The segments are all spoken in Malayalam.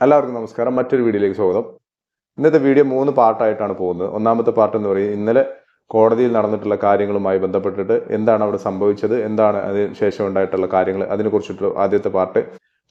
എല്ലാവർക്കും നമസ്കാരം. മറ്റൊരു വീഡിയോയിലേക്ക് സ്വാഗതം. ഇന്നത്തെ വീഡിയോ മൂന്ന് പാർട്ടായിട്ടാണ് പോകുന്നത്. ഒന്നാമത്തെ പാർട്ട് എന്ന് പറയുന്നത് ഇന്നലെ കോടതിയിൽ നടന്നിട്ടുള്ള കാര്യങ്ങളുമായി ബന്ധപ്പെട്ടിട്ട് എന്താണ് അവിടെ സംഭവിച്ചത് എന്താണ് അതിന് ശേഷം ഉണ്ടായിട്ടുള്ള കാര്യങ്ങൾ അതിനെക്കുറിച്ചിട്ടുള്ള ആദ്യത്തെ പാർട്ട്.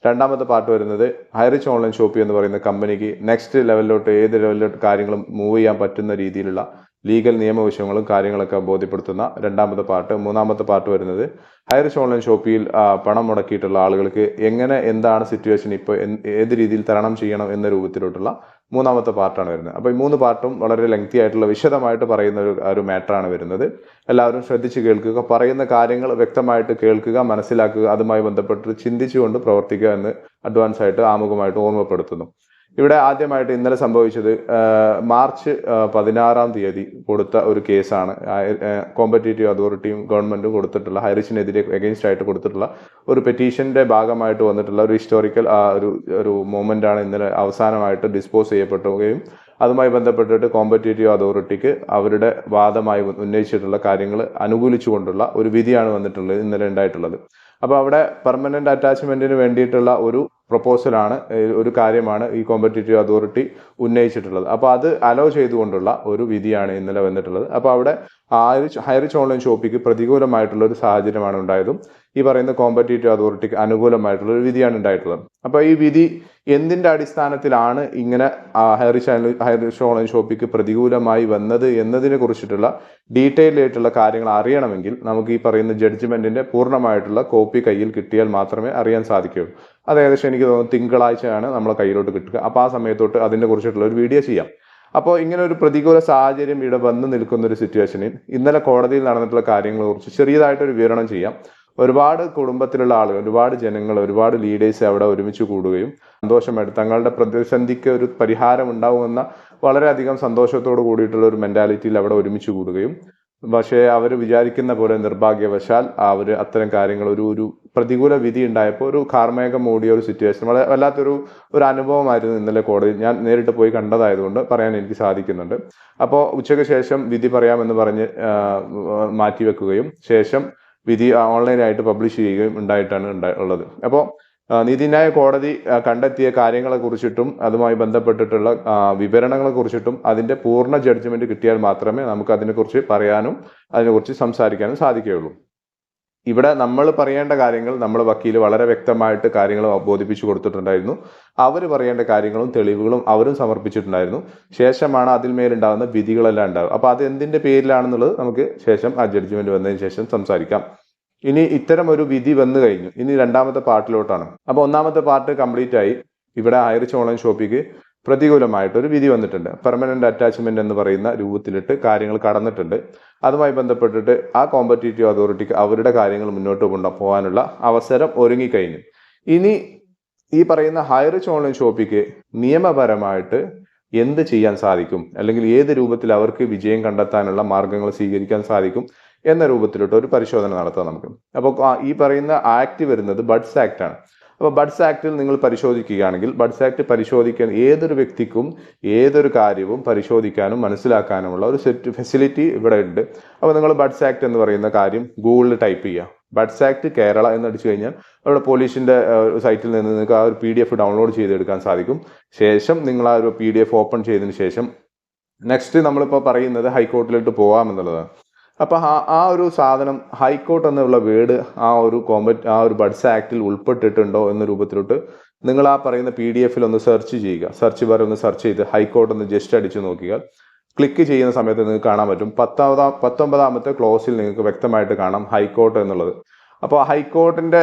രണ്ടാമത്തെ പാർട്ട് വരുന്നത് ഹൈറിച്ച് ഓൺലൈൻ ഷോപ്പി എന്ന് പറയുന്ന കമ്പനിക്ക് നെക്സ്റ്റ് ലെവലിലോട്ട് ഏത് ലെവലിലോട്ട് കാര്യങ്ങളും മൂവ് ചെയ്യാൻ പറ്റുന്ന രീതിയിലുള്ള ലീഗൽ നിയമവിഷയങ്ങളും കാര്യങ്ങളൊക്കെ ബോധ്യപ്പെടുത്തുന്ന രണ്ടാമത്തെ പാർട്ട് മൂന്നാമത്തെ പാർട്ട് വരുന്നത് ഹയർസ് ഓൺലൈൻ ഷോപ്പിൽ ആ, പണം മുടക്കിയിട്ടുള്ള ആളുകൾക്ക് എങ്ങനെ എന്താണ് സിറ്റുവേഷൻ ഇപ്പോൾ ഏത് രീതിയിൽ തരണം ചെയ്യണം എന്ന രൂപത്തിലോട്ടുള്ള മൂന്നാമത്തെ പാർട്ടാണ് വരുന്നത്. അപ്പോൾ ഈ മൂന്ന് പാർട്ടും വളരെ ലെങ്തി ആയിട്ടുള്ള വിശദമായിട്ട് പറയുന്ന ഒരു ഒരു മാറ്ററാണ് വരുന്നത്. എല്ലാവരും ശ്രദ്ധിച്ച് കേൾക്കുക പറയുന്ന കാര്യങ്ങൾ വ്യക്തമായിട്ട് കേൾക്കുക മനസ്സിലാക്കുക അതുമായി ബന്ധപ്പെട്ട് ചിന്തിച്ചുകൊണ്ട് പ്രവർത്തിക്കുക എന്ന് അഡ്വാൻസ് ആയിട്ട് ആമുഖമായിട്ട് ഓർമ്മപ്പെടുത്തുന്നു. ഇവിടെ ആദ്യമായിട്ട് ഇന്നലെ സംഭവിച്ചത് മാർച്ച് പതിനാറാം തീയതി കൊടുത്ത ഒരു കേസാണ്. കോമ്പറ്റേറ്റീവ് അതോറിറ്റിയും ഗവൺമെന്റും കൊടുത്തിട്ടുള്ള ഹൈറിച്ചിനെതിരെ എഗെയിൻസ്റ്റ് ആയിട്ട് കൊടുത്തിട്ടുള്ള ഒരു പെറ്റീഷന്റെ ഭാഗമായിട്ട് വന്നിട്ടുള്ള ഒരു ഹിസ്റ്റോറിക്കൽ ഒരു ഒരു മൊമെന്റ് ആണ് ഇന്നലെ അവസാനമായിട്ട് ഡിസ്പോസ് ചെയ്യപ്പെട്ടുകയും അതുമായി ബന്ധപ്പെട്ടിട്ട് കോമ്പറ്റേറ്റീവ് അതോറിറ്റിക്ക് അവരുടെ വാദമായി ഉന്നയിച്ചിട്ടുള്ള കാര്യങ്ങൾ അനുകൂലിച്ചുകൊണ്ടുള്ള ഒരു വിധിയാണ് വന്നിട്ടുള്ളത് ഇന്നലെ ഉണ്ടായിട്ടുള്ളത്. അപ്പോൾ അവിടെ പെർമനന്റ് അറ്റാച്ച്മെന്റിന് വേണ്ടിയിട്ടുള്ള ഒരു പ്രപ്പോസലാണ് ഒരു കാര്യമാണ് ഈ കോമ്പറ്റേറ്റീവ് അതോറിറ്റി ഉന്നയിച്ചിട്ടുള്ളത്. അപ്പോൾ അത് അലോ ചെയ്തുകൊണ്ടുള്ള ഒരു വിധിയാണ് ഇന്നലെ വന്നിട്ടുള്ളത്. അപ്പോൾ അവിടെ ഹൈറിച്ച് ഹൈറിച്ച് ഓൺലൈൻ ഷോപ്പിക്ക് പ്രതികൂലമായിട്ടുള്ള ഒരു സാഹചര്യമാണ് ഉണ്ടായതും ഈ പറയുന്ന കോമ്പറ്റേറ്റീവ് അതോറിറ്റിക്ക് അനുകൂലമായിട്ടുള്ള ഒരു വിധിയാണ് ഉണ്ടായിട്ടുള്ളത്. അപ്പോൾ ഈ വിധി എന്തിന്റെ അടിസ്ഥാനത്തിലാണ് ഇങ്ങനെ ഹൈറിച്ച് ഹൈറിച്ച് ഓൺലൈൻ ഷോപ്പിക്ക് പ്രതികൂലമായി വന്നത് എന്നതിനെ കുറിച്ചിട്ടുള്ള ഡീറ്റെയിൽ ആയിട്ടുള്ള കാര്യങ്ങൾ അറിയണമെങ്കിൽ നമുക്ക് ഈ പറയുന്ന ജഡ്ജ്മെന്റിന്റെ പൂർണമായിട്ടുള്ള കോപ്പി കയ്യിൽ കിട്ടിയാൽ മാത്രമേ അറിയാൻ സാധിക്കുകയുള്ളൂ. അത് ഏകദേശം എനിക്ക് തോന്നുന്നു തിങ്കളാഴ്ചയാണ് നമ്മളെ കയ്യിലോട്ട് കിട്ടുക. അപ്പോൾ ആ സമയത്തോട്ട് അതിനെ കുറിച്ചിട്ടുള്ള ഒരു വീഡിയോ ചെയ്യാം. അപ്പോൾ ഇങ്ങനെ ഒരു പ്രതികൂല സാഹചര്യം ഇവിടെ വന്ന് നിൽക്കുന്ന ഒരു സിറ്റുവേഷനിൽ ഇന്നലെ കോടതിയിൽ നടന്നിട്ടുള്ള കാര്യങ്ങളെ കുറിച്ച് ചെറിയതായിട്ടൊരു വിവരണം ചെയ്യാം. ഒരുപാട് കുടുംബത്തിലുള്ള ആളുകൾ ഒരുപാട് ജനങ്ങൾ ഒരുപാട് ലീഡേഴ്സ് അവിടെ ഒരുമിച്ച് കൂടുകയും സന്തോഷമായിട്ട് തങ്ങളുടെ പ്രതിസന്ധിക്ക് ഒരു പരിഹാരം ഉണ്ടാവുമെന്ന വളരെയധികം സന്തോഷത്തോട് കൂടിയിട്ടുള്ള ഒരു മെന്റാലിറ്റിയിൽ അവിടെ ഒരുമിച്ച് കൂടുകയും പക്ഷേ അവർ വിചാരിക്കുന്ന പോലെ നിർഭാഗ്യവശാൽ അവർ അത്തരം കാര്യങ്ങൾ ഒരു ഒരു പ്രതികൂല വിധി ഉണ്ടായപ്പോൾ ഒരു കാർമേഘം മൂടിയ ഒരു സിറ്റുവേഷൻ വളരെ വല്ലാത്തൊരു ഒരു അനുഭവമായിരുന്നു ഇന്നലെ കോടതി. ഞാൻ നേരിട്ട് പോയി കണ്ടതായതുകൊണ്ട് പറയാൻ എനിക്ക് സാധിക്കുന്നുണ്ട്. അപ്പോൾ ഉച്ചയ്ക്ക് ശേഷം വിധി പറയാമെന്ന് പറഞ്ഞ് മാറ്റിവെക്കുകയും ശേഷം വിധി ഓൺലൈനായിട്ട് പബ്ലിഷ് ചെയ്യുകയും ഉണ്ടായിട്ടാണ് ഉണ്ടാ ഉള്ളത്. അപ്പോൾ നീതിന്യായ കോടതി കണ്ടെത്തിയ കാര്യങ്ങളെ കുറിച്ചിട്ടും അതുമായി ബന്ധപ്പെട്ടിട്ടുള്ള ആ, വിവരണങ്ങളെ കുറിച്ചിട്ടും അതിന്റെ പൂർണ ജഡ്ജ്മെന്റ് കിട്ടിയാൽ മാത്രമേ നമുക്ക് അതിനെക്കുറിച്ച് പറയാനും അതിനെക്കുറിച്ച് സംസാരിക്കാനും സാധിക്കുകയുള്ളൂ. ഇവിടെ നമ്മൾ പറയേണ്ട കാര്യങ്ങൾ നമ്മൾ വക്കീൽ വളരെ വ്യക്തമായിട്ട് കാര്യങ്ങൾ ബോധിപ്പിച്ചു കൊടുത്തിട്ടുണ്ടായിരുന്നു. അവർ പറയേണ്ട കാര്യങ്ങളും തെളിവുകളും അവരും സമർപ്പിച്ചിട്ടുണ്ടായിരുന്നു. ശേഷമാണ് അതിൽ മേലുണ്ടാകുന്ന വിധികളെല്ലാം ഉണ്ടാകുക അപ്പോൾ അത് എന്തിന്റെ പേരിലാണെന്നുള്ളത് നമുക്ക് ശേഷം ആ ജഡ്ജ്മെന്റ് വന്നതിന് ശേഷം സംസാരിക്കാം. ഇനി ഇത്തരം ഒരു വിധി വന്നു കഴിഞ്ഞു. ഇനി രണ്ടാമത്തെ പാർട്ടിലോട്ടാണ്. അപ്പോൾ ഒന്നാമത്തെ പാർട്ട് കംപ്ലീറ്റ് ആയി ഇവിടെ ഹൈറിച്ച് ഓൺലൈൻ ഷോപ്പിക്ക് പ്രതികൂലമായിട്ട് ഒരു വിധി വന്നിട്ടുണ്ട്. പെർമനന്റ് അറ്റാച്ച്മെന്റ് എന്ന് പറയുന്ന രൂപത്തിലിട്ട് കാര്യങ്ങൾ കടന്നിട്ടുണ്ട്. അതുമായി ബന്ധപ്പെട്ടിട്ട് ആ കോമ്പറ്റേറ്റീവ് അതോറിറ്റിക്ക് അവരുടെ കാര്യങ്ങൾ മുന്നോട്ട് കൊണ്ടു പോകാനുള്ള അവസരം ഒരുങ്ങിക്കഴിഞ്ഞു. ഇനി ഈ പറയുന്ന ഹൈറിച്ച് ഓൺലൈൻ ഷോപ്പിക്ക് നിയമപരമായിട്ട് എന്ത് ചെയ്യാൻ സാധിക്കും? അല്ലെങ്കിൽ ഏത് രൂപത്തിൽ അവർക്ക് വിജയം കണ്ടെത്താനുള്ള മാർഗങ്ങൾ സ്വീകരിക്കാൻ സാധിക്കും? എന്ന രൂപത്തിലോട്ട് ഒരു പരിശോധന നടത്താം നമുക്ക്. അപ്പോൾ ഈ പറയുന്ന ആക്ട് വരുന്നത് ബഡ്സ് ആക്ട് ആണ്. അപ്പോൾ ബഡ്സ് ആക്ടിൽ നിങ്ങൾ പരിശോധിക്കുകയാണെങ്കിൽ ബഡ്സ് ആക്ട് പരിശോധിക്കാൻ ഏതൊരു വ്യക്തിക്കും ഏതൊരു കാര്യവും പരിശോധിക്കാനും മനസ്സിലാക്കാനുമുള്ള ഒരു സെറ്റ് ഫെസിലിറ്റി ഇവിടെ ഉണ്ട്. അപ്പോൾ നിങ്ങൾ ബഡ്സ് ആക്ട് എന്ന് പറയുന്ന കാര്യം ഗൂഗിളിൽ ടൈപ്പ് ചെയ്യുക. ബഡ്സ് ആക്ട് കേരള എന്ന് അടിച്ചു കഴിഞ്ഞാൽ അവിടെ പോലീസിന്റെ സൈറ്റിൽ നിന്ന് നിങ്ങൾക്ക് ആ ഒരു പി ഡി എഫ് ഡൗൺലോഡ് ചെയ്തെടുക്കാൻ സാധിക്കും. ശേഷം നിങ്ങൾ ആ ഒരു പി ഡി എഫ് ഓപ്പൺ ചെയ്തതിന് ശേഷം നെക്സ്റ്റ് നമ്മളിപ്പോൾ പറയുന്നത് ഹൈക്കോർട്ടിലോട്ട് പോകാമെന്നുള്ളതാണ്. അപ്പൊ ആ ആ ഒരു സാധനം ഹൈക്കോർട്ട് എന്നുള്ള വേർഡ് ആ ഒരു കോമ്പറ്റ് ആ ഒരു ബഡ്സ് ആക്ടിൽ ഉൾപ്പെട്ടിട്ടുണ്ടോ എന്ന രൂപത്തിലോട്ട് നിങ്ങൾ ആ പറയുന്ന പി ഡി എഫിൽ ഒന്ന് സെർച്ച് ചെയ്യുക. സെർച്ച് ബാർ ഒന്ന് സെർച്ച് ചെയ്ത് ഹൈക്കോർട്ട് ഒന്ന് ജസ്റ്റ് അടിച്ച് നോക്കിയാൽ ക്ലിക്ക് ചെയ്യുന്ന സമയത്ത് നിങ്ങൾക്ക് കാണാൻ പറ്റും. പത്താമതാം പത്തൊമ്പതാമത്തെ ക്ലോസിൽ നിങ്ങൾക്ക് വ്യക്തമായിട്ട് കാണാം ഹൈക്കോർട്ട് എന്നുള്ളത്. അപ്പോൾ ഹൈക്കോർട്ടിന്റെ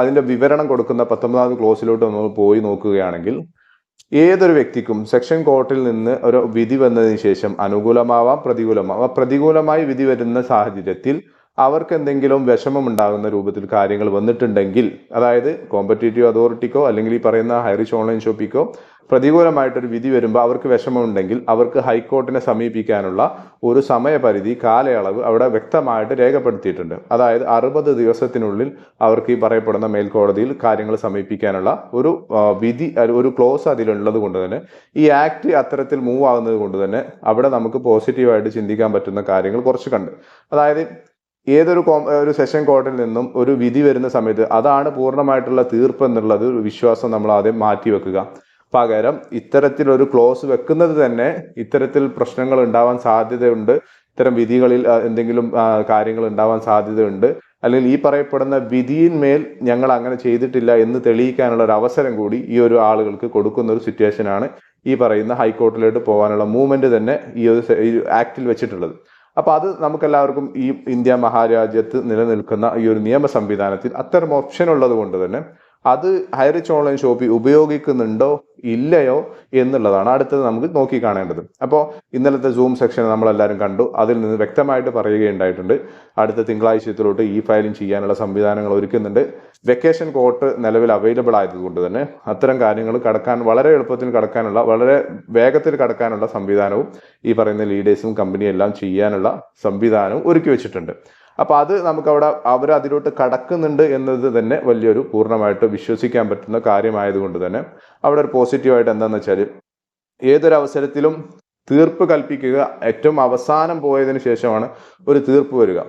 അതിന്റെ വിവരണം കൊടുക്കുന്ന പത്തൊമ്പതാമത് ക്ലോസിലോട്ട് നമ്മൾ പോയി നോക്കുകയാണെങ്കിൽ ഏതൊരു വ്യക്തിക്കും സെക്ഷൻ കോർട്ടിൽ നിന്ന് ഒരു വിധി വന്നതിന് ശേഷം അനുകൂലമാവാം പ്രതികൂലമാവാം. പ്രതികൂലമായി വിധി വരുന്ന സാഹചര്യത്തിൽ അവർക്ക് എന്തെങ്കിലും വിഷമം ഉണ്ടാകുന്ന രൂപത്തിൽ കാര്യങ്ങൾ വന്നിട്ടുണ്ടെങ്കിൽ അതായത് കോമ്പറ്റേറ്റീവ് അതോറിറ്റിക്കോ അല്ലെങ്കിൽ ഈ പറയുന്ന ഹൈറിച്ച് ഓൺലൈൻ ഷോപ്പിക്കോ പ്രതികൂലമായിട്ടൊരു വിധി വരുമ്പോൾ അവർക്ക് വിഷമമുണ്ടെങ്കിൽ അവർക്ക് ഹൈക്കോർട്ടിനെ സമീപിക്കാനുള്ള ഒരു സമയപരിധി കാലയളവ് അവിടെ വ്യക്തമായിട്ട് രേഖപ്പെടുത്തിയിട്ടുണ്ട്. അതായത് അറുപത് ദിവസത്തിനുള്ളിൽ അവർക്ക് ഈ പറയപ്പെടുന്ന മേൽക്കോടതിയിൽ കാര്യങ്ങൾ സമീപിക്കാനുള്ള ഒരു വിധി ഒരു ക്ലോസ് അതിലുള്ളത് കൊണ്ട് തന്നെ ഈ ആക്ട് അത്തരത്തിൽ മൂവ് ആകുന്നത് കൊണ്ട് തന്നെ അവിടെ നമുക്ക് പോസിറ്റീവായിട്ട് ചിന്തിക്കാൻ പറ്റുന്ന കാര്യങ്ങൾ കുറച്ച് കണ്ട്. അതായത് ഏതൊരു ഒരു സെഷൻ കോർട്ടിൽ നിന്നും ഒരു വിധി വരുന്ന സമയത്ത് അതാണ് പൂർണമായിട്ടുള്ള തീർപ്പ് എന്നുള്ളത് ഒരു വിശ്വാസം നമ്മൾ ആദ്യം മാറ്റി വെക്കുക പകരം ഇത്തരത്തിലൊരു ക്ലോസ് വെക്കുന്നത് തന്നെ ഇത്തരത്തിൽ പ്രശ്നങ്ങൾ ഉണ്ടാവാൻ സാധ്യതയുണ്ട്. ഇത്തരം വിധികളിൽ എന്തെങ്കിലും കാര്യങ്ങൾ ഉണ്ടാവാൻ സാധ്യതയുണ്ട്. അല്ലെങ്കിൽ ഈ പറയപ്പെടുന്ന വിധിയിന്മേൽ ഞങ്ങൾ അങ്ങനെ ചെയ്തിട്ടില്ല എന്ന് തെളിയിക്കാനുള്ള ഒരു അവസരം കൂടി ഈ ഒരു ആളുകൾക്ക് കൊടുക്കുന്ന ഒരു സിറ്റുവേഷനാണ് ഈ പറയുന്ന ഹൈക്കോർട്ടിലോട്ട് പോകാനുള്ള മൂവ്മെന്റ് തന്നെ ഈ ഒരു ആക്ടിൽ വെച്ചിട്ടുള്ളത്. അപ്പൊ അത് നമുക്കെല്ലാവർക്കും ഈ ഇന്ത്യ മഹാരാജ്യത്ത് നിലനിൽക്കുന്ന ഈ ഒരു നിയമ സംവിധാനത്തിൽ അത്തരം ഓപ്ഷൻ ഉള്ളത് കൊണ്ട് തന്നെ അത് ഹൈറിച്ച് ഓൺലൈൻ ഷോപ്പിൽ ഉപയോഗിക്കുന്നുണ്ടോ ഇല്ലയോ എന്നുള്ളതാണ് അടുത്തത് നമുക്ക് നോക്കി കാണേണ്ടത്. അപ്പോൾ ഇന്നലത്തെ സൂം സെക്ഷൻ നമ്മളെല്ലാവരും കണ്ടു. അതിൽ നിന്ന് വ്യക്തമായിട്ട് പറയുകയുണ്ടായിട്ടുണ്ട്. അടുത്ത തിങ്കളാഴ്ചത്തിലോട്ട് ഇ ഫയലിംഗ് ചെയ്യാനുള്ള സംവിധാനങ്ങൾ ഒരുക്കുന്നുണ്ട്. വെക്കേഷൻ കോട്ട് നിലവിൽ അവൈലബിൾ ആയതുകൊണ്ട് തന്നെ അത്തരം കാര്യങ്ങൾ കടക്കാൻ വളരെ എളുപ്പത്തിൽ കടക്കാനുള്ള വളരെ വേഗത്തിൽ കടക്കാനുള്ള സംവിധാനവും ഈ പറയുന്ന ലീഡേഴ്സും കമ്പനിയും എല്ലാം ചെയ്യാനുള്ള സംവിധാനവും ഒരുക്കി വെച്ചിട്ടുണ്ട്. അപ്പൊ അത് നമുക്ക് അവിടെ അവർ അതിലോട്ട് കടക്കുന്നുണ്ട് എന്നത് തന്നെ വലിയൊരു പൂർണമായിട്ട് വിശ്വസിക്കാൻ പറ്റുന്ന കാര്യമായതുകൊണ്ട് തന്നെ അവിടെ ഒരു പോസിറ്റീവായിട്ട് എന്താണെന്ന് വെച്ചാൽ ഏതൊരു അവസരത്തിലും തീർപ്പ് കൽപ്പിക്കുക ഏറ്റവും അവസാനം പോയതിന് ശേഷമാണ് ഒരു തീർപ്പ് വരിക.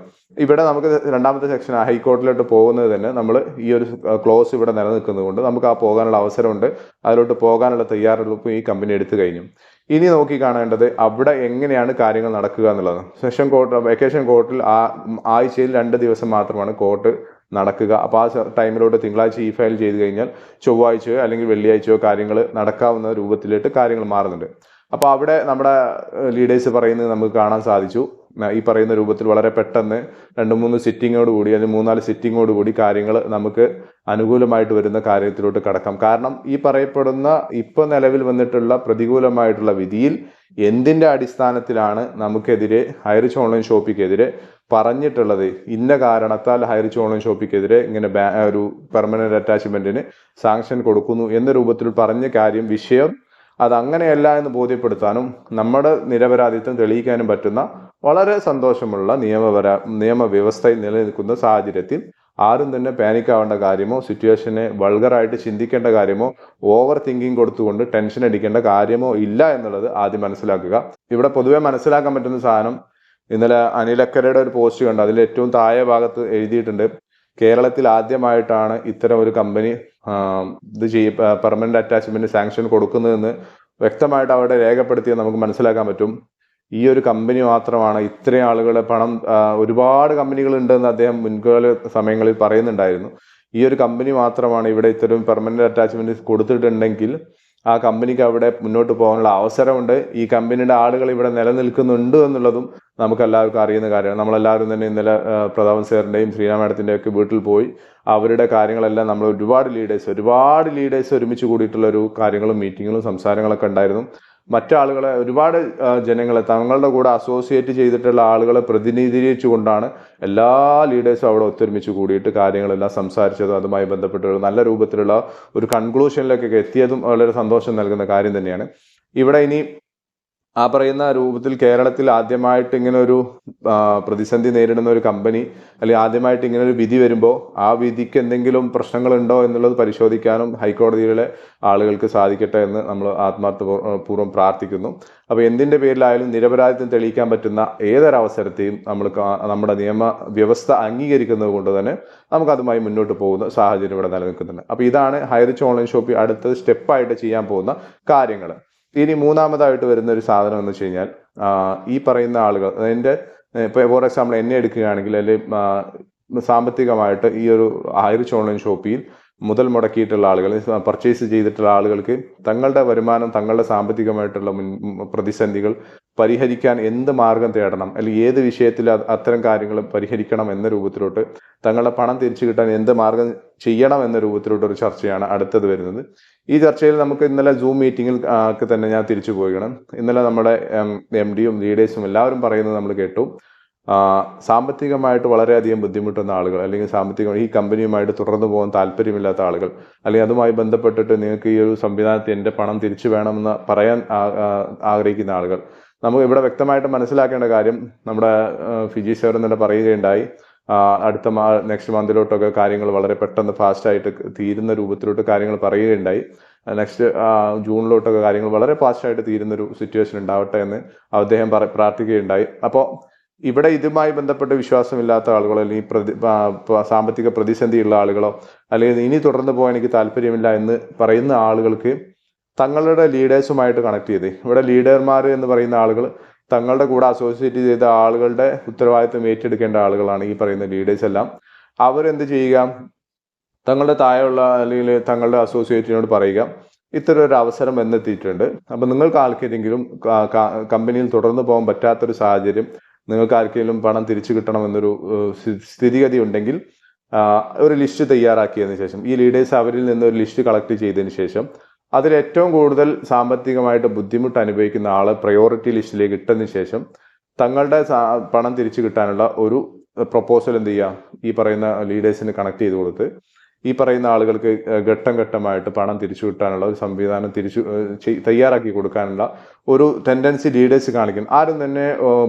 ഇവിടെ നമുക്ക് രണ്ടാമത്തെ സെക്ഷൻ ഹൈക്കോർട്ടിലോട്ട് പോകുന്നത് തന്നെ നമ്മൾ ഈ ഒരു ക്ലോസ് ഇവിടെ നിലനിൽക്കുന്നത് കൊണ്ട് നമുക്ക് ആ പോകാനുള്ള അവസരമുണ്ട്. അതിലോട്ട് പോകാനുള്ള തയ്യാറെടുപ്പ് ഈ കമ്പനി എടുത്തു കഴിഞ്ഞു. ഇനി നോക്കി കാണേണ്ടത് അവിടെ എങ്ങനെയാണ് കാര്യങ്ങൾ നടക്കുക എന്നുള്ളത്. സെഷൻ കോർട്ട് വെക്കേഷൻ കോർട്ടിൽ ആ ആഴ്ചയിൽ രണ്ട് ദിവസം മാത്രമാണ് കോർട്ട് നടക്കുക. അപ്പോൾ ആ ടൈമിലോട്ട് തിങ്കളാഴ്ച ഈ ഫയൽ ചെയ്ത് കഴിഞ്ഞാൽ ചൊവ്വാഴ്ചയോ അല്ലെങ്കിൽ വെള്ളിയാഴ്ചയോ കാര്യങ്ങൾ നടക്കാവുന്ന രൂപത്തിലേക്ക് കാര്യങ്ങൾ മാറുന്നുണ്ട്. അപ്പോൾ അവിടെ നമ്മുടെ ലീഡേഴ്സ് പറയുന്നത് നമുക്ക് കാണാൻ സാധിച്ചു. ഈ പറയുന്ന രൂപത്തിൽ വളരെ പെട്ടെന്ന് രണ്ട് മൂന്ന് സിറ്റിങ്ങോട് കൂടി അല്ലെങ്കിൽ മൂന്നാൽ സിറ്റിങ്ങോട് കൂടി കാര്യങ്ങൾ നമുക്ക് അനുകൂലമായിട്ട് വരുന്ന കാര്യത്തിലോട്ട് കടക്കാം. കാരണം ഈ പറയപ്പെടുന്ന ഇപ്പോൾ നിലവിൽ വന്നിട്ടുള്ള പ്രതികൂലമായിട്ടുള്ള വിധിയിൽ എന്തിന്റെ അടിസ്ഥാനത്തിലാണ് നമുക്കെതിരെ ഹൈറിച്ച് ഓൺലൈൻ ഷോപ്പിക്കെതിരെ പറഞ്ഞിട്ടുള്ളത്? ഇന്ന കാരണത്താൽ ഹൈറിച്ച് ഓൺലൈൻ ഷോപ്പിക്കെതിരെ ഇങ്ങനെ ഒരു പെർമനന്റ് അറ്റാച്ച്മെന്റിന് സാങ്ഷൻ കൊടുക്കുന്നു എന്ന രൂപത്തിൽ പറഞ്ഞ കാര്യം വിഷയം അത് അങ്ങനെയല്ല എന്ന് ബോധ്യപ്പെടുത്താനും നമ്മുടെ നിരപരാധിത്വം തെളിയിക്കാനും പറ്റുന്ന വളരെ സന്തോഷമുള്ള നിയമപര നിയമവ്യവസ്ഥയിൽ നിലനിൽക്കുന്ന സാഹചര്യത്തിൽ ആരും തന്നെ പാനിക് ആവേണ്ട കാര്യമോ സിറ്റുവേഷനെ വൾഗറായിട്ട് ചിന്തിക്കേണ്ട കാര്യമോ ഓവർ തിങ്കിങ് കൊടുത്തുകൊണ്ട് ടെൻഷൻ അടിക്കേണ്ട കാര്യമോ ഇല്ല എന്നുള്ളത് ആദ്യം മനസ്സിലാക്കുക. ഇവിടെ പൊതുവെ മനസ്സിലാക്കാൻ പറ്റുന്ന സാധനം ഇന്നലെ അനിലക്കരയുടെ ഒരു പോസ്റ്റ് കണ്ടു. അതിൽ ഏറ്റവും താഴെ ഭാഗത്ത് എഴുതിയിട്ടുണ്ട് കേരളത്തിൽ ആദ്യമായിട്ടാണ് ഇത്തരം ഒരു കമ്പനി ഇത് ചെയ്യ പെർമനന്റ് അറ്റാച്ച്മെന്റ് സാങ്ഷൻ കൊടുക്കുന്നതെന്ന് വ്യക്തമായിട്ട് അവിടെ രേഖപ്പെടുത്തിയത് നമുക്ക് മനസ്സിലാക്കാൻ പറ്റും. ഈ ഒരു കമ്പനി മാത്രമാണ് ഇത്രയും ആളുകളെ പണം ഒരുപാട് കമ്പനികൾ ഉണ്ടെന്ന് അദ്ദേഹം മുൻകാല സമയങ്ങളിൽ പറയുന്നുണ്ടായിരുന്നു. ഈ ഒരു കമ്പനി മാത്രമാണ് ഇവിടെ ഇത്തരം പെർമനന്റ് അറ്റാച്ച്മെന്റ് കൊടുത്തിട്ടുണ്ടെങ്കിൽ ആ കമ്പനിക്ക് അവിടെ മുന്നോട്ട് പോകാനുള്ള അവസരമുണ്ട്. ഈ കമ്പനിയുടെ ആളുകൾ ഇവിടെ നിലനിൽക്കുന്നുണ്ട് എന്നുള്ളതും നമുക്ക് എല്ലാവർക്കും അറിയുന്ന കാര്യമാണ്. നമ്മളെല്ലാവരും തന്നെ ഇന്നലെ പ്രതാപൻ സാറിന്റെയും ശ്രീരാം ഒക്കെ വീട്ടിൽ പോയി അവരുടെ കാര്യങ്ങളെല്ലാം നമ്മൾ ഒരുപാട് ലീഡേഴ്സ് ഒരുപാട് ലീഡേഴ്സ് ഒരുമിച്ച് കൂടിയിട്ടുള്ള ഒരു കാര്യങ്ങളും മീറ്റിങ്ങുകളും സംസാരങ്ങളൊക്കെ ഉണ്ടായിരുന്നു. മറ്റാളുകളെ ഒരുപാട് ജനങ്ങളെ തങ്ങളുടെ കൂടെ അസോസിയേറ്റ് ചെയ്തിട്ടുള്ള ആളുകളെ പ്രതിനിധീകരിച്ചുകൊണ്ടാണ് എല്ലാ ലീഡേഴ്സും അവിടെ ഒത്തൊരുമിച്ച് കൂടിയിട്ട് കാര്യങ്ങളെല്ലാം സംസാരിച്ചതും അതുമായി ബന്ധപ്പെട്ട് നല്ല രൂപത്തിലുള്ള ഒരു കൺക്ലൂഷനിലേക്കൊക്കെ എത്തിയതും വളരെ സന്തോഷം നൽകുന്ന കാര്യം തന്നെയാണ്. ഇവിടെ ഇനി ആ പറയുന്ന രൂപത്തിൽ കേരളത്തിൽ ആദ്യമായിട്ട് ഇങ്ങനെ ഒരു പ്രതിസന്ധി നേരിടുന്ന ഒരു കമ്പനി അല്ലെങ്കിൽ ആദ്യമായിട്ട് ഇങ്ങനെ ഒരു വിധി വരുമ്പോൾ ആ വിധിക്ക് എന്തെങ്കിലും പ്രശ്നങ്ങളുണ്ടോ എന്നുള്ളത് പരിശോധിക്കാനും ഹൈക്കോടതിയിലെ ആളുകൾക്ക് സാധിക്കട്ടെ എന്ന് നമ്മൾ ആത്മാർത്ഥപൂർവം പ്രാർത്ഥിക്കുന്നു. അപ്പോൾ എന്തിന്റെ പേരിലായാലും നിരപരാധിത്വം തെളിയിക്കാൻ പറ്റുന്ന ഏതൊരവസരത്തെയും നമ്മൾ നമ്മുടെ നിയമ വ്യവസ്ഥ അംഗീകരിക്കുന്നത് കൊണ്ട് തന്നെ നമുക്കതുമായി മുന്നോട്ട് പോകുന്ന സാഹചര്യം ഇവിടെ നിലനിൽക്കുന്നുണ്ട്. അപ്പോൾ ഇതാണ് ഹൈറിച്ച് ഓൺലൈൻ ഷോപ്പിൽ അടുത്ത സ്റ്റെപ്പായിട്ട് ചെയ്യാൻ പോകുന്ന കാര്യങ്ങൾ. ഇനി മൂന്നാമതായിട്ട് വരുന്ന ഒരു സാധനം എന്ന് വെച്ച് കഴിഞ്ഞാൽ ഈ പറയുന്ന ആളുകൾ അതിന്റെ ഇപ്പോൾ ഫോർ എക്സാമ്പിൾ എന്നെ എടുക്കുകയാണെങ്കിൽ അല്ലെങ്കിൽ സാമ്പത്തികമായിട്ട് ഈ ഒരു ഹൈറിച്ച് ഓൺലൈൻ ഷോപ്പിൽ മുതൽ മുടക്കിയിട്ടുള്ള ആളുകൾ പർച്ചേസ് ചെയ്തിട്ടുള്ള ആളുകൾക്ക് തങ്ങളുടെ വരുമാനം തങ്ങളുടെ സാമ്പത്തികമായിട്ടുള്ള മുൻ പ്രതിസന്ധികൾ പരിഹരിക്കാൻ എന്ത് മാർഗം തേടണം? അല്ലെങ്കിൽ ഏത് വിഷയത്തിൽ അത് അത്തരം കാര്യങ്ങൾ പരിഹരിക്കണം എന്ന രൂപത്തിലോട്ട് തങ്ങളുടെ പണം തിരിച്ചു കിട്ടാൻ എന്ത് മാർഗം ചെയ്യണം എന്ന രൂപത്തിലോട്ട് ഒരു ചർച്ചയാണ് അടുത്തത് വരുന്നത്. ഈ ചർച്ചയിൽ നമുക്ക് ഇന്നലെ സൂം മീറ്റിംഗിൽ തന്നെ ഞാൻ തിരിച്ചു പോവുകയാണ് ഇന്നലെ നമ്മുടെ എം ഡിയും ലീഡേഴ്സും എല്ലാവരും പറയുന്നത് നമ്മൾ കേട്ടു. സാമ്പത്തികമായിട്ട് വളരെയധികം ബുദ്ധിമുട്ടുന്ന ആളുകൾ അല്ലെങ്കിൽ സാമ്പത്തികം ഈ കമ്പനിയുമായിട്ട് തുടർന്നു പോകാൻ താല്പര്യമില്ലാത്ത ആളുകൾ അല്ലെങ്കിൽ അതുമായി ബന്ധപ്പെട്ടിട്ട് നിങ്ങൾക്ക് ഈ ഒരു സംവിധാനത്തിൽ എന്റെ പണം തിരിച്ചു വേണമെന്ന് പറയാൻ ആഗ്രഹിക്കുന്ന ആളുകൾ നമുക്ക് ഇവിടെ വ്യക്തമായിട്ട് മനസ്സിലാക്കേണ്ട കാര്യം നമ്മുടെ ഫിജി സാർ തന്നെ പറയുകയുണ്ടായി. അടുത്ത മാ നെക്സ്റ്റ് മന്തിലോട്ടൊക്കെ കാര്യങ്ങൾ വളരെ പെട്ടെന്ന് ഫാസ്റ്റായിട്ട് തീരുന്ന രൂപത്തിലോട്ട് കാര്യങ്ങൾ പറയുകയുണ്ടായി. നെക്സ്റ്റ് ജൂണിലോട്ടൊക്കെ കാര്യങ്ങൾ വളരെ ഫാസ്റ്റായിട്ട് തീരുന്ന ഒരു സിറ്റുവേഷൻ ഉണ്ടാവട്ടെ എന്ന് അദ്ദേഹം പറ പ്രാർത്ഥിക്കുകയുണ്ടായി. അപ്പോൾ ഇവിടെ ഇതുമായി ബന്ധപ്പെട്ട് വിശ്വാസമില്ലാത്ത ആളുകളോ അല്ലെങ്കിൽ പ്രതി സാമ്പത്തിക പ്രതിസന്ധിയുള്ള ആളുകളോ അല്ലെങ്കിൽ ഇനി തുടർന്ന് പോകാൻ എനിക്ക് താല്പര്യമില്ല എന്ന് പറയുന്ന ആളുകൾക്ക് തങ്ങളുടെ ലീഡേഴ്സുമായിട്ട് കണക്ട് ചെയ്ത്. ഇവിടെ ലീഡർമാർ എന്ന് പറയുന്ന ആളുകൾ തങ്ങളുടെ കൂടെ അസോസിയേറ്റ് ചെയ്ത ആളുകളുടെ ഉത്തരവാദിത്വം ഏറ്റെടുക്കേണ്ട ആളുകളാണ് ഈ പറയുന്ന ലീഡേഴ്സ് എല്ലാം. അവരെന്ത് ചെയ്യുക? തങ്ങളുടെ താഴെയുള്ള അല്ലെങ്കിൽ തങ്ങളുടെ അസോസിയേറ്റിനോട് പറയുക ഇത്തരം ഒരു അവസരം എന്നെത്തിയിട്ടുണ്ട് അപ്പം നിങ്ങൾക്ക് ആർക്കെങ്കിലും കമ്പനിയിൽ തുടർന്ന് പോകാൻ പറ്റാത്തൊരു സാഹചര്യം നിങ്ങൾക്ക് ആർക്കെങ്കിലും പണം തിരിച്ചു കിട്ടണം എന്നൊരു സ്ഥിതിഗതി ഉണ്ടെങ്കിൽ ഒരു ലിസ്റ്റ് തയ്യാറാക്കിയതിന് ശേഷം ഈ ലീഡേഴ്സ് അവരിൽ നിന്ന് ഒരു ലിസ്റ്റ് കളക്ട് ചെയ്തതിന് ശേഷം അതിൽ ഏറ്റവും കൂടുതൽ സാമ്പത്തികമായിട്ട് ബുദ്ധിമുട്ട് അനുഭവിക്കുന്ന ആൾ പ്രയോറിറ്റി ലിസ്റ്റിലേക്ക് ഇട്ടതിന് ശേഷം തങ്ങളുടെ പണം തിരിച്ചു കിട്ടാനുള്ള ഒരു പ്രപ്പോസൽ എന്ത് ചെയ്യുക ഈ പറയുന്ന ലീഡേഴ്സിന് കണക്ട് ചെയ്ത് കൊടുത്ത് ഈ പറയുന്ന ആളുകൾക്ക് ഘട്ടം ഘട്ടമായിട്ട് പണം തിരിച്ചു കിട്ടാനുള്ള ഒരു സംവിധാനം തിരിച്ചു തയ്യാറാക്കി കൊടുക്കാനുള്ള ഒരു ടെൻഡൻസി ലീഡേഴ്സ് കാണിക്കും. ആരും തന്നെ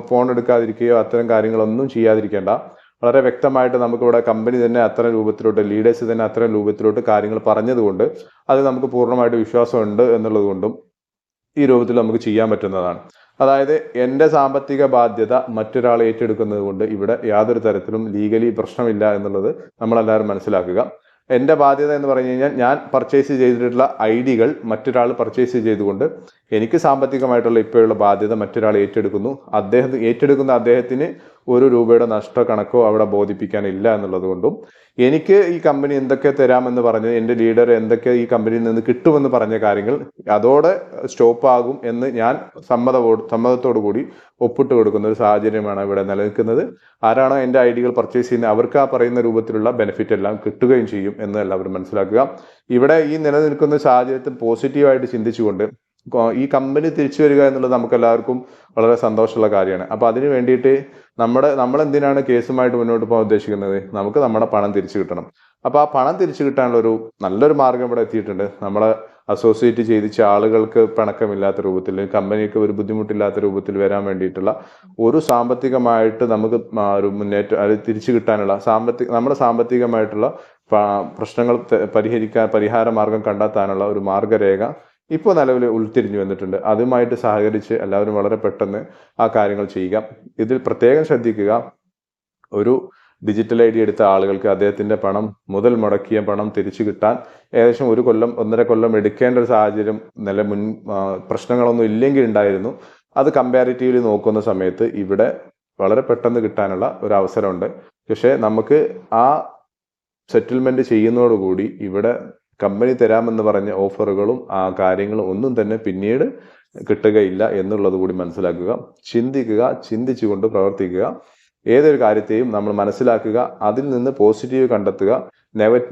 ഫോൺ എടുക്കാതിരിക്കുകയോ അത്തരം കാര്യങ്ങളൊന്നും ചെയ്യാതിരിക്കേണ്ട. വളരെ വ്യക്തമായിട്ട് നമുക്കിവിടെ കമ്പനി തന്നെ അത്തരം രൂപത്തിലോട്ട് ലീഡേഴ്സ് തന്നെ അത്തരം രൂപത്തിലോട്ട് കാര്യങ്ങൾ പറഞ്ഞതുകൊണ്ട് അത് നമുക്ക് പൂർണമായിട്ട് വിശ്വാസമുണ്ട് എന്നുള്ളത് കൊണ്ടും ഈ രൂപത്തിൽ നമുക്ക് ചെയ്യാൻ പറ്റുന്നതാണ്. അതായത് എന്റെ സാമ്പത്തിക ബാധ്യത മറ്റൊരാൾ ഏറ്റെടുക്കുന്നത് കൊണ്ട് ഇവിടെ യാതൊരു തരത്തിലും ലീഗലി പ്രശ്നമില്ല എന്നുള്ളത് നമ്മളെല്ലാവരും മനസ്സിലാക്കുക. എന്റെ ബാധ്യത എന്ന് പറഞ്ഞു കഴിഞ്ഞാൽ ഞാൻ പർച്ചേസ് ചെയ്തിട്ടുള്ള ഐ ഡികൾ മറ്റൊരാൾ പർച്ചേസ് ചെയ്തുകൊണ്ട് എനിക്ക് സാമ്പത്തികമായിട്ടുള്ള ഇപ്പോഴുള്ള ബാധ്യത മറ്റൊരാൾ ഏറ്റെടുക്കുന്നു. അദ്ദേഹം ഏറ്റെടുക്കുന്ന അദ്ദേഹത്തിന് ഒരു രൂപയുടെ നഷ്ട കണക്കോ അവിടെ ബോധിപ്പിക്കാനില്ല എന്നുള്ളത് കൊണ്ടും എനിക്ക് ഈ കമ്പനി എന്തൊക്കെ തരാമെന്ന് പറഞ്ഞ് എന്റെ ലീഡർ എന്തൊക്കെ ഈ കമ്പനിയിൽ നിന്ന് കിട്ടുമെന്ന് പറഞ്ഞ കാര്യങ്ങൾ അതോടെ സ്റ്റോപ്പ് ആകും എന്ന് ഞാൻ സമ്മതവോട് സമ്മതത്തോടു കൂടി ഒപ്പിട്ട് കൊടുക്കുന്ന ഒരു സാഹചര്യമാണ് ഇവിടെ നിലനിൽക്കുന്നത്. ആരാണോ എന്റെ ഐഡികൾ പർച്ചേസ് ചെയ്യുന്നത് അവർക്ക് ആ പറയുന്ന രൂപത്തിലുള്ള ബെനിഫിറ്റ് എല്ലാം കിട്ടുകയും ചെയ്യും എന്ന് എല്ലാവരും മനസ്സിലാക്കുക. ഇവിടെ ഈ നിലനിൽക്കുന്ന സാഹചര്യത്തിൽ പോസിറ്റീവായിട്ട് ചിന്തിച്ചുകൊണ്ട് ഈ കമ്പനി തിരിച്ചു വരിക എന്നുള്ളത് നമുക്ക് എല്ലാവർക്കും വളരെ സന്തോഷമുള്ള കാര്യമാണ്. അപ്പൊ അതിന് വേണ്ടിയിട്ട് നമ്മുടെ നമ്മൾ എന്തിനാണ് കേസുമായിട്ട് മുന്നോട്ട് പോകാൻ ഉദ്ദേശിക്കുന്നത്? നമുക്ക് നമ്മുടെ പണം തിരിച്ചു കിട്ടണം. അപ്പൊ ആ പണം തിരിച്ചു കിട്ടാനുള്ള ഒരു നല്ലൊരു മാർഗം ഇവിടെ എത്തിയിട്ടുണ്ട്. നമ്മളെ അസോസിയേറ്റ് ചെയ്തിച്ച ആളുകൾക്ക് പിണക്കമില്ലാത്ത രൂപത്തിൽ കമ്പനിക്ക് ഒരു ബുദ്ധിമുട്ടില്ലാത്ത രൂപത്തിൽ വരാൻ വേണ്ടിയിട്ടുള്ള ഒരു സാമ്പത്തികമായിട്ട് നമുക്ക് ഒരു മുന്നേറ്റം അത് തിരിച്ചു കിട്ടാനുള്ള സാമ്പത്തിക നമ്മുടെ സാമ്പത്തികമായിട്ടുള്ള പ്രശ്നങ്ങൾ പരിഹരിക്കാൻ പരിഹാര മാർഗം കണ്ടെത്താനുള്ള ഒരു മാർഗരേഖ ഇപ്പോൾ നിലവിൽ ഉൾത്തിരിഞ്ഞു വന്നിട്ടുണ്ട്. അതുമായിട്ട് സഹകരിച്ച് എല്ലാവരും വളരെ പെട്ടെന്ന് ആ കാര്യങ്ങൾ ചെയ്യുക. ഇതിൽ പ്രത്യേകം ശ്രദ്ധിക്കുക. ഒരു ഡിജിറ്റൽ ഐ ഡി എടുത്ത ആളുകൾക്ക് അദ്ദേഹത്തിന്റെ പണം മുതൽ മുടക്കിയ പണം തിരിച്ചു കിട്ടാൻ ഏകദേശം ഒരു കൊല്ലം ഒന്നര കൊല്ലം എടുക്കേണ്ട ഒരു സാഹചര്യം നില മുൻ പ്രശ്നങ്ങളൊന്നും ഇല്ലെങ്കിൽ ഉണ്ടായിരുന്നു. അത് കമ്പാരിറ്റീവ്ലി നോക്കുന്ന സമയത്ത് ഇവിടെ വളരെ പെട്ടെന്ന് കിട്ടാനുള്ള ഒരു അവസരമുണ്ട്. പക്ഷേ നമുക്ക് ആ സെറ്റിൽമെന്റ് ചെയ്യുന്നതോടുകൂടി ഇവിടെ കമ്പനി തരാമെന്ന് പറഞ്ഞ ഓഫറുകളും ആ കാര്യങ്ങളും ഒന്നും തന്നെ പിന്നീട് കിട്ടുകയില്ല എന്നുള്ളത് കൂടി മനസ്സിലാക്കുക. ചിന്തിക്കുക ചിന്തിച്ചുകൊണ്ട് പ്രവർത്തിക്കുക. ഏതൊരു കാര്യത്തെയും നമ്മൾ മനസ്സിലാക്കുക അതിൽ നിന്ന് പോസിറ്റീവ് കണ്ടെത്തുക.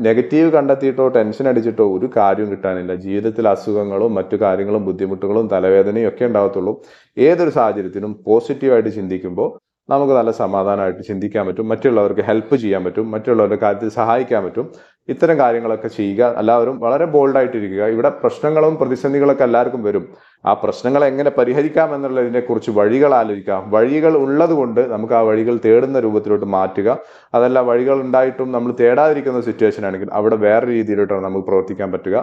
നെഗറ്റീവ് കണ്ടെത്തിയിട്ടോ ടെൻഷൻ അടിച്ചിട്ടോ ഒരു കാര്യവും കിട്ടാനില്ല. ജീവിതത്തിൽ അസുഖങ്ങളും മറ്റു കാര്യങ്ങളും ബുദ്ധിമുട്ടുകളും തലവേദനയും ഒക്കെ ഉണ്ടാകത്തുള്ളൂ. ഏതൊരു സാഹചര്യത്തിനും പോസിറ്റീവായിട്ട് ചിന്തിക്കുമ്പോൾ നമുക്ക് നല്ല സമാധാനമായിട്ട് ചിന്തിക്കാൻ പറ്റും. മറ്റുള്ളവർക്ക് ഹെൽപ്പ് ചെയ്യാൻ പറ്റും. മറ്റുള്ളവരുടെ കാര്യത്തിൽ സഹായിക്കാൻ പറ്റും. ഇത്തരം കാര്യങ്ങളൊക്കെ ചെയ്യുക. എല്ലാവരും വളരെ ബോൾഡായിട്ടിരിക്കുക ഇവിടെ പ്രശ്നങ്ങളും പ്രതിസന്ധികളൊക്കെ എല്ലാവർക്കും വരും. ആ പ്രശ്നങ്ങളെ എങ്ങനെ പരിഹരിക്കാം എന്നുള്ളതിനെ കുറിച്ച് വഴികൾ ആലോചിക്കാം. വഴികൾ ഉള്ളതുകൊണ്ട് നമുക്ക് ആ വഴികൾ തേടുന്ന രൂപത്തിലോട്ട് മാറ്റുക. അതല്ല വഴികൾ ഉണ്ടായിട്ടും നമ്മൾ തേടാതിരിക്കുന്ന സിറ്റുവേഷൻ ആണെങ്കിൽ അവിടെ വേറെ രീതിയിലോട്ടാണ് നമുക്ക് പ്രവർത്തിക്കാൻ പറ്റുക.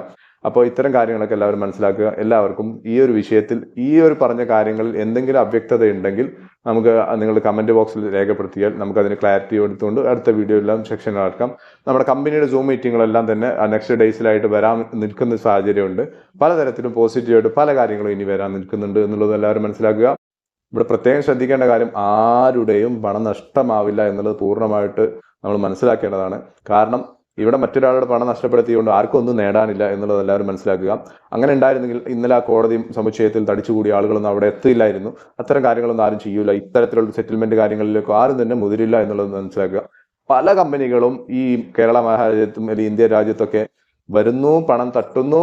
അപ്പോൾ ഇത്തരം കാര്യങ്ങളൊക്കെ എല്ലാവരും മനസ്സിലാക്കുക. എല്ലാവർക്കും ഈ ഒരു വിഷയത്തിൽ ഈ ഒരു പറഞ്ഞ കാര്യങ്ങളിൽ എന്തെങ്കിലും അവ്യക്തത ഉണ്ടെങ്കിൽ നമുക്ക് നിങ്ങൾ കമന്റ് ബോക്സിൽ രേഖപ്പെടുത്തിയാൽ നമുക്ക് അതിന് ക്ലാരിറ്റി എടുത്തുകൊണ്ട് അടുത്ത വീഡിയോ എല്ലാം സെക്ഷൻ ആക്കാം നമ്മുടെ കമ്പനിയുടെ സൂം മീറ്റിങ്ങുകളെല്ലാം തന്നെ നെക്സ്റ്റ് ഡേയ്സിലായിട്ട് വരാൻ നിൽക്കുന്ന സാഹചര്യമുണ്ട്. പലതരത്തിലും പോസിറ്റീവായിട്ട് പല കാര്യങ്ങളും ഇനി വരാൻ നിൽക്കുന്നുണ്ട് എന്നുള്ളത് എല്ലാവരും മനസ്സിലാക്കുക. ഇവിടെ പ്രത്യേകം ശ്രദ്ധിക്കേണ്ട കാര്യം ആരുടെയും പണം നഷ്ടമാവില്ല എന്നുള്ളത് പൂർണമായിട്ട് നമ്മൾ മനസ്സിലാക്കേണ്ടതാണ്. കാരണം ഇവിടെ മറ്റൊരാളുടെ പണം നഷ്ടപ്പെടുത്തിയതുകൊണ്ട് ആർക്കും ഒന്നും നേടാനില്ല എന്നുള്ളത് എല്ലാവരും മനസ്സിലാക്കുക. അങ്ങനെ ഉണ്ടായിരുന്നെങ്കിൽ ഇന്നലെ ആ കോടതി സമുച്ചയത്തിൽ തടിച്ചുകൂടിയ ആളുകളൊന്നും അവിടെ എത്തില്ലായിരുന്നു അത്തരം കാര്യങ്ങളൊന്നും ആരും ചെയ്യൂല. ഇത്തരത്തിലുള്ള സെറ്റിൽമെന്റ് കാര്യങ്ങളിലേക്ക് ആരും തന്നെ മുതിരില്ല എന്നുള്ളത് മനസ്സിലാക്കുക. പല കമ്പനികളും ഈ കേരള മഹാരാജ്യത്തും അല്ലെങ്കിൽ ഇന്ത്യ രാജ്യത്തൊക്കെ വരുന്നു പണം തട്ടുന്നു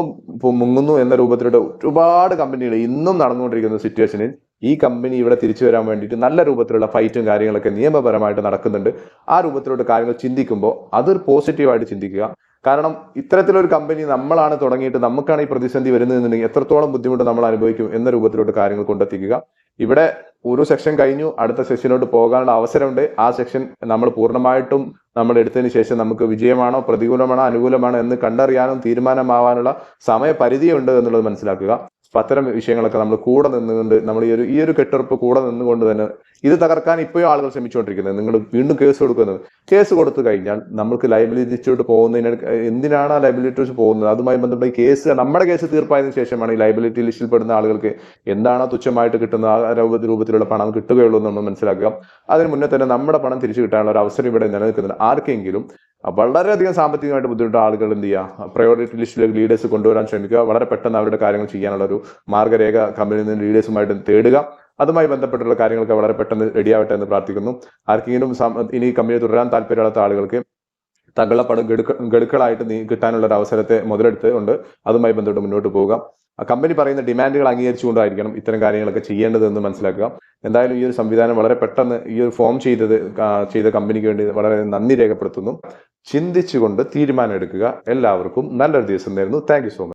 മുങ്ങുന്നു എന്ന രൂപത്തിലുള്ള ഒരുപാട് കമ്പനികൾ ഇന്നും നടന്നുകൊണ്ടിരിക്കുന്ന സിറ്റുവേഷനിൽ ഈ കമ്പനി ഇവിടെ തിരിച്ചു വരാൻ വേണ്ടിയിട്ട് നല്ല രൂപത്തിലുള്ള ഫൈറ്റും കാര്യങ്ങളൊക്കെ നിയമപരമായിട്ട് നടക്കുന്നുണ്ട്. ആ രൂപത്തിലുള്ള കാര്യങ്ങൾ ചിന്തിക്കുമ്പോൾ അതൊരു പോസിറ്റീവായിട്ട് ചിന്തിക്കുക. കാരണം ഇത്തരത്തിലൊരു കമ്പനി നമ്മളാണ് തുടങ്ങിയിട്ട് നമുക്കാണ് ഈ പ്രതിസന്ധി വരുന്നതെന്നുണ്ടെങ്കിൽ എത്രത്തോളം ബുദ്ധിമുട്ട് നമ്മൾ അനുഭവിക്കും എന്ന രൂപത്തിലോട്ട് കാര്യങ്ങൾ കൊണ്ടെത്തിക്കുക. ഇവിടെ ഒരു സെക്ഷൻ കഴിഞ്ഞു അടുത്ത സെക്ഷനിലോട്ട് പോകാനുള്ള അവസരമുണ്ട്. ആ സെക്ഷൻ നമ്മൾ പൂർണമായിട്ടും നമ്മൾ എടുത്തതിന് ശേഷം നമുക്ക് വിജയമാണോ പ്രതികൂലമാണോ അനുകൂലമാണോ എന്ന് കണ്ടറിയാനും തീരുമാനമാവാനുള്ള സമയപരിധിയുണ്ട് എന്നുള്ളത് മനസ്സിലാക്കുക. അത്തരം വിഷയങ്ങളൊക്കെ നമ്മൾ കൂടെ നിന്നുകൊണ്ട് നമ്മൾ ഈ ഒരു ഈ ഒരു കെട്ടുറപ്പ് കൂടെ നിന്നുകൊണ്ട് തന്നെ ഇത് തകർക്കാൻ ഇപ്പോഴും ആളുകൾ ശ്രമിച്ചുകൊണ്ടിരിക്കുന്നത്. നിങ്ങൾ വീണ്ടും കേസ് കൊടുക്കുന്നത്. കേസ് കൊടുത്തു കഴിഞ്ഞാൽ നമുക്ക് ലൈബിലിറ്റിയോട്ട് പോകുന്നതിന് എന്തിനാണ് ആ ലൈബിലിറ്റി പോകുന്നത്? അതുമായി ബന്ധപ്പെട്ട് കേസ് നമ്മുടെ കേസ് തീർപ്പായതിനു ശേഷമാണ് ഈ ലൈബിലിറ്റി ലിസ്റ്റിൽ പെടുന്ന ആളുകൾക്ക് എന്താണ് തുച്ഛമായിട്ട് കിട്ടുന്ന ആ രൂപത്തിലുള്ള പണം കിട്ടുകയുള്ളൂ എന്ന് നമ്മൾ മനസ്സിലാക്കുക. അതിന് മുന്നേ തന്നെ നമ്മുടെ പണം തിരിച്ചു കിട്ടാനുള്ള ഒരു അവസരം ഇവിടെ നിലനിൽക്കുന്നുണ്ട്. ആർക്കെങ്കിലും വളരെയധികം സാമ്പത്തികമായിട്ട് ബുദ്ധിമുട്ടുള്ള ആളുകൾ എന്ത് ചെയ്യുക? പ്രയോറിറ്റി ലിസ്റ്റിലേക്ക് ലീഡേഴ്സ് കൊണ്ടുവരാൻ ശ്രമിക്കുക. വളരെ പെട്ടെന്ന് അവരുടെ കാര്യങ്ങൾ ചെയ്യാനുള്ള ഒരു മാർഗരേഖ കമ്പനിയിൽ നിന്ന് ലീഡേഴ്സുമായിട്ട് തേടുക. അതുമായി ബന്ധപ്പെട്ടുള്ള കാര്യങ്ങളൊക്കെ വളരെ പെട്ടെന്ന് റെഡിയാവട്ടെ എന്ന് പ്രാർത്ഥിക്കുന്നു. ആർക്കെങ്കിലും ഇനി കമ്പനി തുടരാൻ താല്പര്യമില്ലാത്ത ആളുകൾക്ക് പണം ഗഡുക്ക ഗഡുക്കളായിട്ട് നീ കിട്ടാനുള്ള ഒരു അവസരത്തെ മുതലെടുത്ത് കൊണ്ട് അതുമായി ബന്ധപ്പെട്ട് മുന്നോട്ട് പോവുക കമ്പനി പറയുന്ന ഡിമാൻഡുകൾ അംഗീകരിച്ചുകൊണ്ടായിരിക്കണം ഇത്തരം കാര്യങ്ങളൊക്കെ ചെയ്യേണ്ടതെന്ന് മനസ്സിലാക്കുക. എന്തായാലും ഈ ഒരു സംവിധാനം വളരെ പെട്ടെന്ന് ഈ ഒരു ഫോം ചെയ്തത് ചെയ്ത കമ്പനിക്ക് വേണ്ടി വളരെ നന്ദി രേഖപ്പെടുത്തുന്നു. ചിന്തിച്ചുകൊണ്ട് തീരുമാനം എടുക്കുക എല്ലാവർക്കും നല്ലൊരു ദിവസം നേരുന്നു. Thank so much